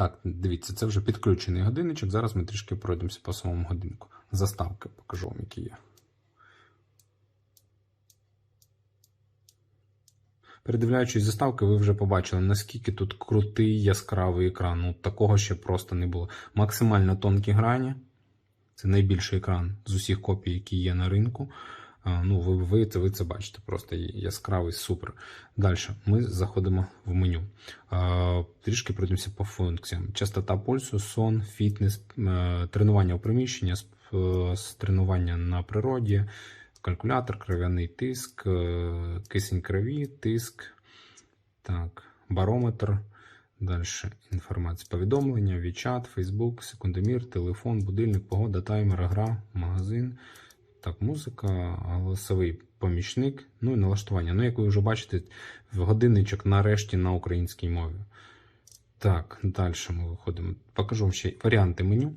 Так, дивіться, це вже підключений годинничок. Зараз ми трішки пройдемося по самому годинку. Заставки покажу вам, які є. Передивляючись заставки, ви вже побачили, наскільки тут крутий яскравий екран. Ну, такого ще просто не було. Максимально тонкі грані. Це найбільший екран з усіх копій, які є на ринку. А, Ну, ви, ви, це, ви це бачите, просто яскравий, супер. Далі ми заходимо в меню. Трішки пройдемося по функціям. Частота пульсу, сон, фітнес, е, тренування у приміщенні, тренування на природі, калькулятор, кров'яний тиск, е, кисень крові, тиск, так, барометр. Далі інформація. Повідомлення, WeChat, Facebook, секундомір, телефон, будильник, погода, таймер, гра, магазин. Так, музика, голосовий помічник, ну і налаштування. Ну, як ви вже бачите, годинничок нарешті на українській мові. Так, далі ми виходимо. Покажу вам ще варіанти меню.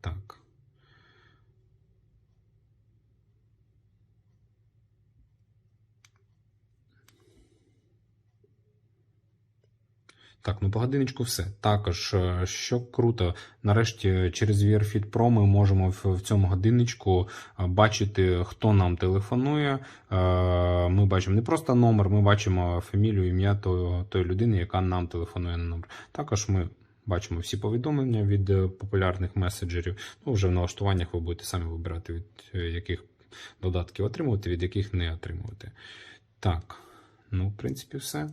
Так. Так, ну по годиночку все. Також, е, що круто, нарешті через VRFit Pro ми можемо в, цьому годинничку е, бачити, хто нам телефонує. Е, Ми бачимо не просто номер, ми бачимо фамілію, ім'я тої, людини, яка нам телефонує на номер. Також ми бачимо всі повідомлення від е, популярних меседжерів. Ну, вже в налаштуваннях ви будете самі вибирати, від е, яких додатків отримувати, від яких не отримувати. Так, ну, в принципі, все.